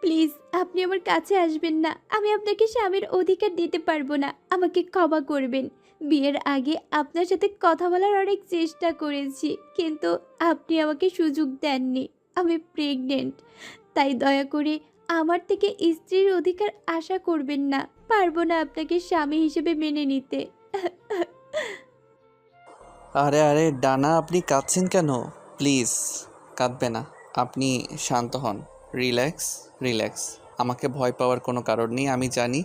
Please, আপনি আমার কাছে আসবেন না। আমি আপনাকে স্বামীর অধিকার দিতে পারব না। আমাকে ক্ষমা করবেন। বিয়ের আগে আপনার সাথে কথা বলার অনেক চেষ্টা করেছি, কিন্তু আপনি আমাকে সুযোগ দেননি। আমি প্রেগনেন্ট তাই দয়া করে আমার থেকে স্ত্রীর অধিকার আশা করবেন না। পারব না আপনাকে স্বামী হিসেবে মেনে নিতে। আরে আরে, ডানা, আপনি কাঁদছেন কেন? প্লিজ, কাঁদবে না। আপনি শান্ত হন। Relax relax. আমাকে ভয় পাওয়ার কোনো কারণ নেই, আমি জানি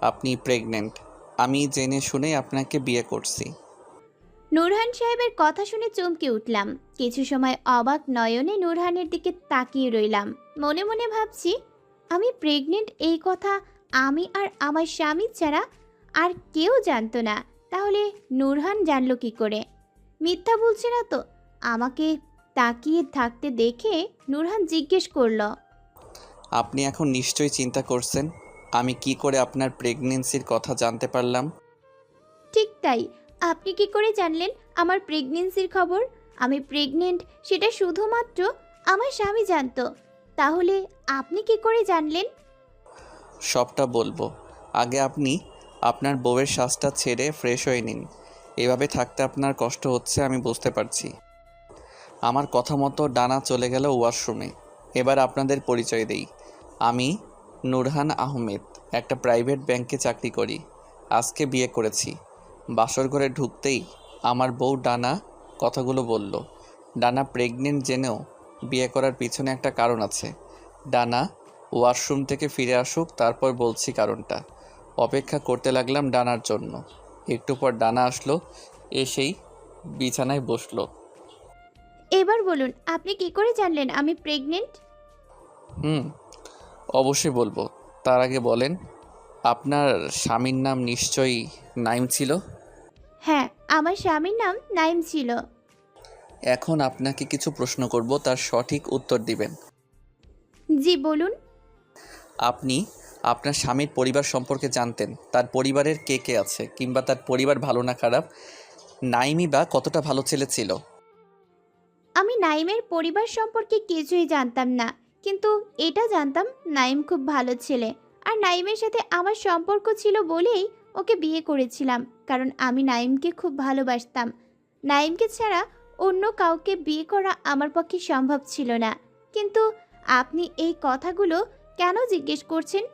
আপনি প্রেগনেন্ট আমি জেনে শুনে আপনাকে বিয়ে করছি। নুরহান সাহেবের কথা শুনে চমকে উঠলাম। কিছু সময় অবাক নয়নে নূরহানের দিকে তাকিয়ে রইলাম। মনে মনে ভাবছি, আমি প্রেগনেন্ট এই কথা আমি আর আমার স্বামী ছাড়া আর কেউ জানতো না। তাহলে নুরহান জানলো কি করে? মিথ্যা বলছে না তো? আমাকে তাকিয়ে থাকতে দেখে নুরহান জিজ্ঞেস করল আপনি এখন নিশ্চয়ই চিন্তা করছেন আমি কি করে আপনার প্রেগনেন্সির কথা জানতে পারলাম? ঠিক তাই। আপনি কি করে জানলেন আমার প্রেগনেন্সির খবর? আমি প্রেগনেন্ট সেটা শুধুমাত্র আমার স্বামী জানতো। তাহলে আপনি কি করে জানলেন? সবটা বলব। আগে আপনি আপনার বউয়ের শ্বাসটা ছেড়ে ফ্রেশ হয়ে নিন। এভাবে থাকতে আপনার কষ্ট হচ্ছে আমি বুঝতে পারছি। আমার কথা মতো ডানা চলে গেল ওয়াশরুমে এবার আপনাদের পরিচয় দেই। আমি নুরহান আহমেদ একটা প্রাইভেট ব্যাংকে চাকরি করি। আজকে বিয়ে করেছি। বাসর ঘরে ঢুকতেই আমার বউ ডানা কথাগুলো বলল। ডানা প্রেগনেন্ট জেনেও বিয়ে করার পিছনে একটা কারণ আছে। ডানা ওয়াশরুম থেকে ফিরে আসুক তারপর বলছি কারণটা। অপেক্ষা করতে লাগলাম ডানার জন্য। একটু পর ডানা আসলো এসেই বিছানায় বসল। এবার বলুন আপনি কি করে জানলেন আমি প্রেগনেন্ট হুম অবশ্যই বলব। তার আগে বলেন আপনার স্বামীর নাম নিশ্চয়ই নাইম ছিল? হ্যাঁ আমার স্বামীর নাম নাইম ছিল। এখন আপনাকে কিছু প্রশ্ন করব তার সঠিক উত্তর দিবেন। জি বলুন। আপনি আপনার স্বামীর পরিবার সম্পর্কে জানতেন তার পরিবারের কে কে আছে কিংবা তার পরিবার ভালো না খারাপ নাইমই বা কতটা ভালো ছেলে ছিল? আমি নাইমের পরিবার সম্পর্কে কিছুই জানতাম না। কিন্তু এটা জানতাম নাইম খুব ভালো ছেলে। আর নাইমের সাথে আমার সম্পর্ক ছিল বলেই ওকে বিয়ে করেছিলাম, কারণ আমি নাইমকে খুব ভালোবাসতাম। নাইমকে ছাড়া অন্য কাউকে বিয়ে করা আমার পক্ষে সম্ভব ছিল না। কিন্তু আপনি এই কথাগুলো কেন জিজ্ঞেস করছেন?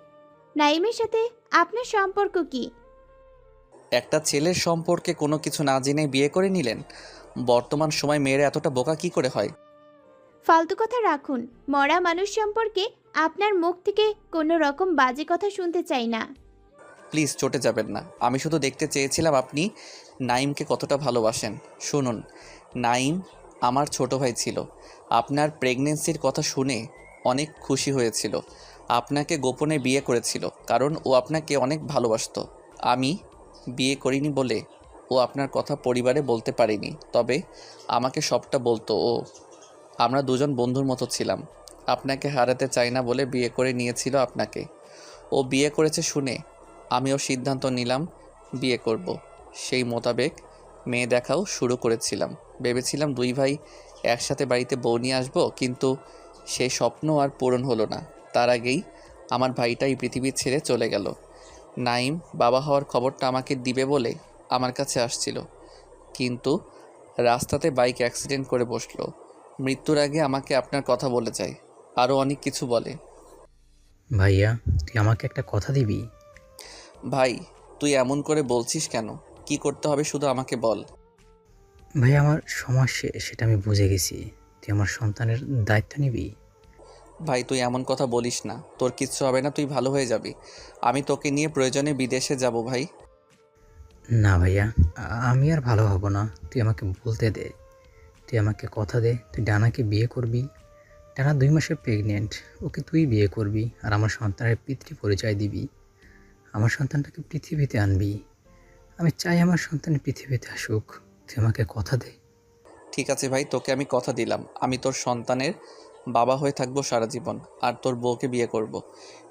নাইমের সাথে আপনার সম্পর্ক কি? একটা ছেলের সম্পর্কে কোনো কিছু না জেনে বিয়ে করে নিলেন? বর্তমান সময় মেয়েরা এতটা বোকা কি করে হয়? ফালতু কথা রাখুন। মরা মানুষ সম্পর্কে আপনার মুখ থেকে কোনো রকম বাজে কথা শুনতে চাই না। প্লিজ চটে যাবেন না। আমি শুধু দেখতে চেয়েছিলাম আপনি নাইমকে কতটা ভালোবাসেন। শুনুন নাইম আমার ছোট ভাই ছিল। আপনার প্রেগনেন্সির কথা শুনে অনেক খুশি হয়েছিল। আপনাকে গোপনে বিয়ে করেছিল, কারণ ও আপনাকে অনেক ভালোবাসতো। আমি বিয়ে করিনি বলে ও আপনার কথা পরিবারে বলতে পারিনি, তবে আমাকে সবটা বলতো ও। আমরা দুজন বন্ধুর মতো ছিলাম। আপনাকে হারাতে চাই না বলে বিয়ে করে নিয়েছিল আপনাকে। ও বিয়ে করেছে শুনে আমিও সিদ্ধান্ত নিলাম বিয়ে করব। সেই মোতাবেক মেয়ে দেখাও শুরু করেছিলাম। ভেবেছিলাম দুই ভাই একসাথে বাড়িতে বউ নিয়ে আসব, কিন্তু সেই স্বপ্ন আর পূরণ হলো না। তার আগেই আমার ভাইটা এই পৃথিবী ছেড়ে চলে গেল। নাইম বাবা হওয়ার খবরটা আমাকে দিবে বলে আমার কাছে আসছিল। কিন্তু রাস্তাতে বাইক অ্যাক্সিডেন্ট করে বসল। মৃত্যুর আগে আমাকে আপনার কথা বলে যায়। আরও অনেক কিছু বলে। ভাইয়া তুই আমাকে একটা কথা দিবি? ভাই তুই এমন করে বলছিস কেন? কি করতে হবে শুধু আমাকে বল। ভাই আমার সমস্যা সেটা আমি বুঝে গেছি। তুই আমার সন্তানের দায়িত্ব নিবি? ভাই তুই এমন কথা বলিস না। তোর কিচ্ছু হবে না তুই ভালো হয়ে যাবি। আমি তোকে নিয়ে প্রয়োজনে বিদেশে যাব ভাই। না ভাইয়া আমি আর ভালো হব না। তুই আমাকে বলতে দে। তুই আমাকে কথা দে তুই ডানাকে বিয়ে করবি। ডানা দুই মাসের প্রেগনেন্ট ওকে তুই বিয়ে করবি আর আমার সন্তানের পিতৃ পরিচয় দিবি। আমার সন্তানটাকে পৃথিবীতে আনবি। আমি চাই আমার সন্তানের পৃথিবীতে আসুক। তুই আমাকে কথা দে। ঠিক আছে ভাই তোকে আমি কথা দিলাম। আমি তোর সন্তানের বাবা হয়ে থাকব সারা জীবন আর তোর বউকে বিয়ে করব।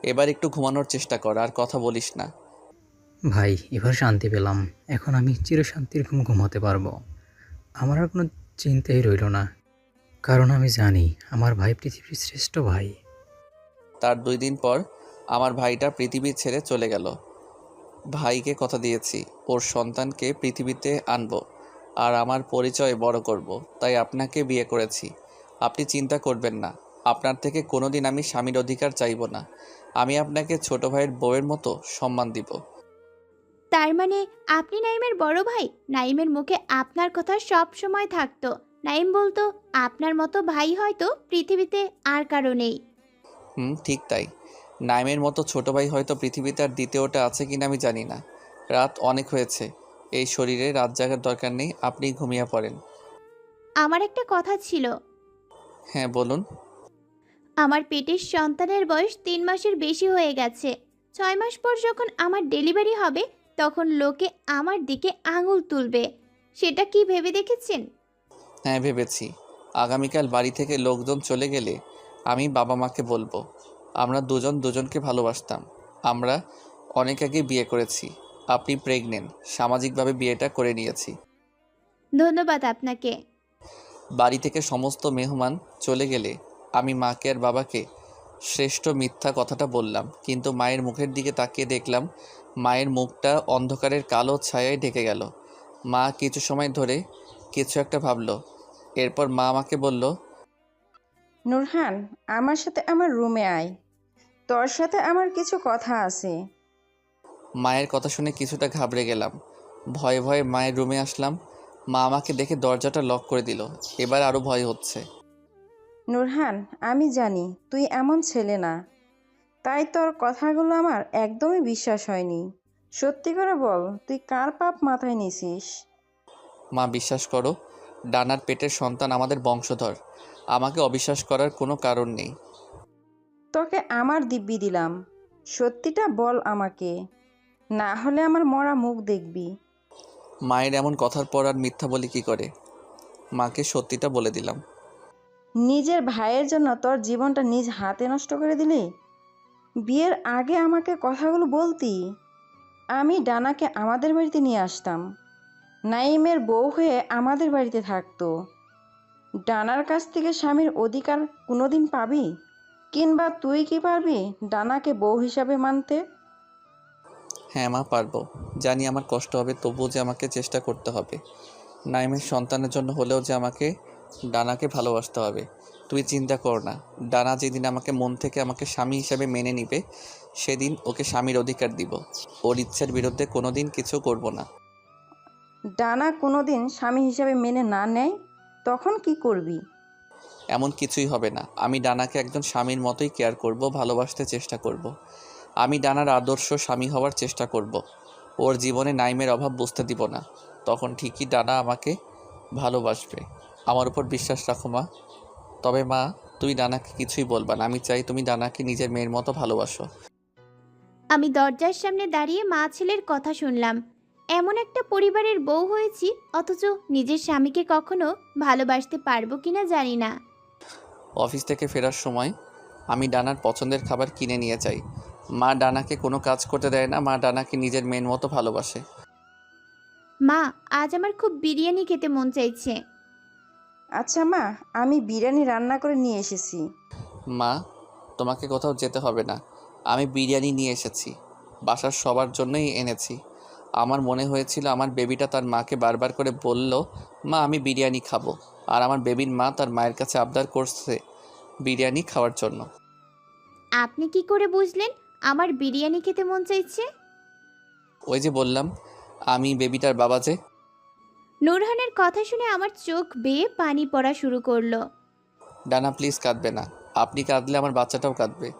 এবার একটু ঘুমানোর চেষ্টা কর আর কথা বলিস না। ভাই এবার শান্তি পেলাম। এখন আমি চিরশান্তির ঘুম ঘুমাতে পারব। আমার আর কোনো চিন্তাই রইল না। কারণ আমি জানি আমার ভাই পৃথিবীর শ্রেষ্ঠ ভাই। তার দুই দিন পর আমার ভাইটা পৃথিবী ছেড়ে চলে গেল। ভাইকে কথা দিয়েছি, ওর সন্তানকে পৃথিবীতে আনব আর আমার পরিচয় বড় করব। তাই আপনাকে বিয়ে করেছি। আপনি চিন্তা করবেন না, আপনার থেকে কোনোদিন আমি স্বামীর অধিকার চাইব না। আমি আপনাকে ছোট ভাইয়ের বউয়ের মতো সম্মান দিব। তার মানে আপনি নাইমের বড় ভাই? নাইমের মুখে আপনার কথা সব সময় থাকতো। নাইম বলতো আপনার মতো ভাই হয়তো পৃথিবীতে আর কারও নেই। হুম ঠিক তাই। নাইমের মতো ছোট ভাই হয়তো পৃথিবীতে আর দ্বিতীয়টা আছে কিনা আমি জানি না। রাত অনেক হয়েছে। এই শরীরে রাত জাগার দরকার নেই আপনি ঘুমিয়ে পড়েন। আমার একটা কথা ছিল। হ্যাঁ বলুন। আমার পেটের সন্তানের বয়স তিন মাসের বেশি হয়ে গেছে। ছয় মাস পর যখন আমার ডেলিভারি হবে তখন লোকে আমার দিকে আঙুল তুলবে। সেটা কি ভেবে দেখেছেন? হ্যাঁ ভেবেছি। আগামীকাল বাড়ি থেকে লোকজন চলে গেলে আমি বাবা মাকে বলব আমরা দুজন দুজনকে ভালোবাসতাম। আমরা অনেক আগে বিয়ে করেছি। আপনি প্রেগনেন্ট। সামাজিকভাবে বিয়েটা করে নিয়েছি। ধন্যবাদ আপনাকে। বাড়ি থেকে সমস্ত মেহমান চলে গেলে আমি মাকে আর বাবাকে শ্রেষ্ঠ মিথ্যা কথাটা বললাম কিন্তু মায়ের মুখের দিকে তাকিয়ে দেখলাম মায়ের মুখটা অন্ধকারের কালো ছায়ায় ঢেকে গেল। মা কিছু সময় ধরে কিছু একটা ভাবলো এরপর মা আমাকে বলল নুরহান আমার সাথে আমার রুমে আয়। তোর সাথে আমার কিছু কথা আছে। মায়ের কথা শুনে কিছুটা ঘাবড়ে গেলাম। ভয়ে ভয়ে মায়ের রুমে আসলাম। মা আমাকে দেখে দরজাটা লক করে দিল। এবার আরও ভয় হচ্ছে। নুরহান আমি জানি তুই এমন ছেলে না। তাই তোর কথাগুলো আমার একদমই বিশ্বাস হয়নি। সত্যি করে বল তুই কার পাপ মাথায় নিছিস? মা বিশ্বাস করো ডানার পেটের সন্তান আমাদের বংশধর। আমাকে অবিশ্বাস করার কোনো কারণ নেই। তোকে আমার দিব্যি দিলাম। সত্যিটা বল আমাকে। না হলে আমার মরা মুখ দেখবি। মায়ের এমন কথার পর আর মিথ্যা বলি কি করে? মাকে সত্যিটা বলে দিলাম। নিজের ভাইয়ের জন্য তোর জীবনটা নিজ হাতে নষ্ট করে দিলি? বিয়ের আগে আমাকে কথাগুলো বলতি। আমি ডানাকে আমাদের বাড়িতে নিয়ে আসতাম। নাইমের বউ হয়ে আমাদের বাড়িতে থাকতো। ডানার কাছ থেকে স্বামীর অধিকার কোনোদিন পাবি? কিংবা তুই কি পারবি ডানাকে বউ হিসাবে মানতে? হ্যাঁ মা, পারব। জানি আমার কষ্ট হবে, তবুও যে আমাকে চেষ্টা করতে হবে। নাইমের সন্তানের জন্য হলেও যে আমাকে ডানাকে ভালোবাসতে হবে। তুই চিন্তা কর না। ডানা যেদিন আমাকে মন থেকে আমাকে স্বামী হিসাবে মেনে নিবে সেদিন ওকে স্বামীর অধিকার দিব। ওর ইচ্ছার বিরুদ্ধে কোনো দিন কিছু করব না। ডানা কোনোদিন স্বামী হিসাবে মেনে না নেয় তখন কি করবি? এমন কিছুই হবে না। আমি ডানাকে একজন স্বামীর মতোই কেয়ার করব ভালোবাসতে চেষ্টা করব। আমি ডানার আদর্শ স্বামী হওয়ার চেষ্টা করব। ওর জীবনে নাইমের অভাব বুঝতে দিব না। তখন ঠিকই ডানা আমাকে ভালোবাসবে। আমার উপর বিশ্বাস রাখো মা। তবে মা তুমি ডানাকে কিছুই বলবা না। আমি চাই তুমি ডানাকে নিজের মেয়ের মতো ভালোবাসো। আমি দরজার সামনে দাঁড়িয়ে মা ছেলের কথা শুনলাম। এমন একটা পরিবারের বউ হয়েছি অথচ নিজের স্বামীকে কখনো ভালোবাসতে পারব কিনা জানি না। অফিস থেকে ফেরার সময় আমি ডানার পছন্দের খাবার কিনে নিয়ে যাই। মা ডানাকে কোনো কাজ করতে দেয় না মা ডানাকে নিজের মেয়ের মতো ভালোবাসে। মা আজ আমার খুব বিরিয়ানি খেতে মন চাইছে। আচ্ছা মা আমি বিরিয়ানি রান্না করে নিয়ে এসেছি। মা তোমাকে কোথাও যেতে হবে না। আমি বিরিয়ানি নিয়ে এসেছি। বাসার সবার জন্যই এনেছি। আমার মনে হয়েছিল আমার বেবিটা তার মাকে বারবার করে বলল মা আমি বিরিয়ানি খাব। আর আমার বেবির মা তার মায়ের কাছে আবদার করছে বিরিয়ানি খাওয়ার জন্য। আপনি কি করে বুঝলেন আমার বিরিয়ানি খেতে মন চাইছে? ওই যে বললাম আমি বেবিটার বাবা যে নূরহানের কথা শুনে আমার চোখ বেয়ে পানি পড়া শুরু করল। ডানা প্লিজ কাঁদবে না। আপনি কাঁদলে আমার বাচ্চাটাও কাঁদবে।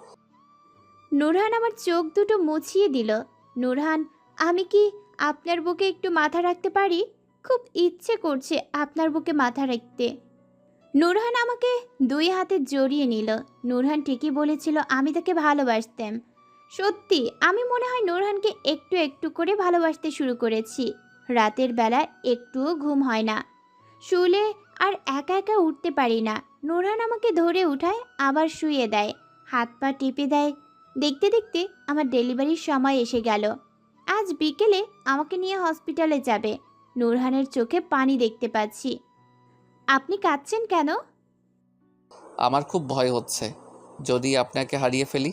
নুরহান আমার চোখ দুটো মুছিয়ে দিল। নূরহান আমি কি আপনার বুকে একটু মাথা রাখতে পারি? খুব ইচ্ছে করছে আপনার বুকে মাথা রাখতে। নুরহান আমাকে দুই হাতে জড়িয়ে নিল। নূরহান ঠিকই বলেছিল আমি তাকে ভালোবাসতাম। সত্যি আমি মনে হয় নূরহানকে একটু একটু করে ভালোবাসতে শুরু করেছি। রাতের বেলা একটুও ঘুম হয় না। শুলে আর একা একা উঠতে পারি না। নূরহান আমাকে ধরে উঠায় আবার শুয়ে দেয়। হাত পা টিপে দেয়। দেখতে দেখতে আমার ডেলিভারির সময় এসে গেল। আজ বিকেলে আমাকে নিয়ে হসপিটালে যাবে। নূরহানের চোখে পানি দেখতে পাচ্ছি। আপনি কাঁদছেন কেন? আমার খুব ভয় হচ্ছে। যদি আপনাকে হারিয়ে ফেলি?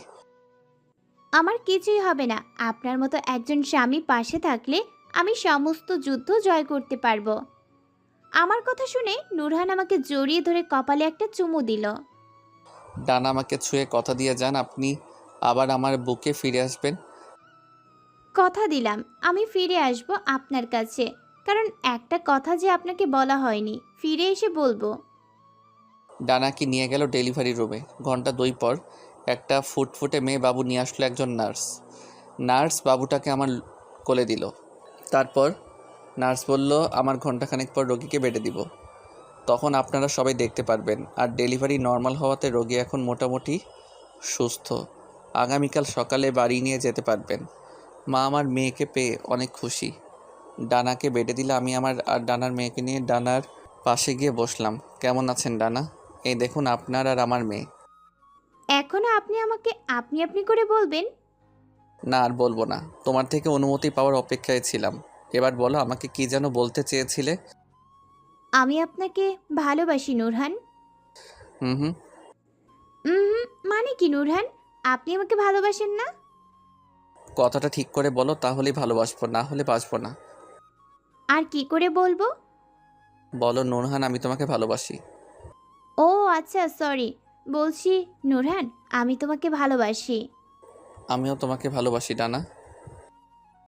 আমার কিছুই হবে না। আপনার মতো একজন স্বামী পাশে থাকলে আমি সমস্ত যুদ্ধ জয় করতে পারব। আমার কথা শুনে নুরহান আমাকে জড়িয়ে ধরে কপালে একটা চুমু দিল। ডানা আমাকে ছুঁয়ে কথা দিয়ে যান আপনি আবার আমার বুকে ফিরে আসবেন। কথা দিলাম আমি ফিরে আসব আপনার কাছে কারণ একটা কথা যে আপনাকে বলা হয়নি ফিরে এসে বলব। ডানাকে নিয়ে গেল ডেলিভারি রুমে। ঘণ্টা দুই পর একটা ফুটফুটে মেয়ে বাবু নিয়ে আসলো একজন নার্স। নার্স বাবুটাকে আমার কোলে দিল। তারপর নার্স বলল, আমার ঘন্টাখানেক পর রোগীকে বেডে দিব। তখন আপনারা সবাই দেখতে পারবেন, আর ডেলিভারি নর্মাল হওয়াতে রোগী এখন মোটামুটি সুস্থ। আগামীকাল সকালে বাড়ি নিয়ে যেতে পারবেন। মা আমার মেয়েকে পেয়ে অনেক খুশি। ডানাকে বেডে দিলে আমি আমার আর ডানার মেয়েকে নিয়ে ডানার পাশে গিয়ে বসলাম। কেমন আছেন ডানা? এই দেখুন আপনার আর আমার মেয়ে। এখনও আপনি আমাকে আপনি আপনি করে বলবেন? না আর বলব না। তোমার থেকে অনুমতি পাওয়ার অপেক্ষায় ছিলাম। এবার বলো আমাকে কি যেন বলতে চেয়েছিলে? আমি আপনাকে ভালোবাসি নুরহান। হুম হুম। মানে কি নুরহান? আপনি আমাকে ভালোবাসেন না? কথাটা ঠিক করে বলো তাহলেই ভালোবাসবো না হলে বাসবো না। আর কি করে বলব? বলো নুরহান আমি তোমাকে ভালোবাসি। ও আচ্ছা সরি। বলছি নুরহান আমি তোমাকে ভালোবাসি। আমিও তোমাকে ভালোবাসি ডানা।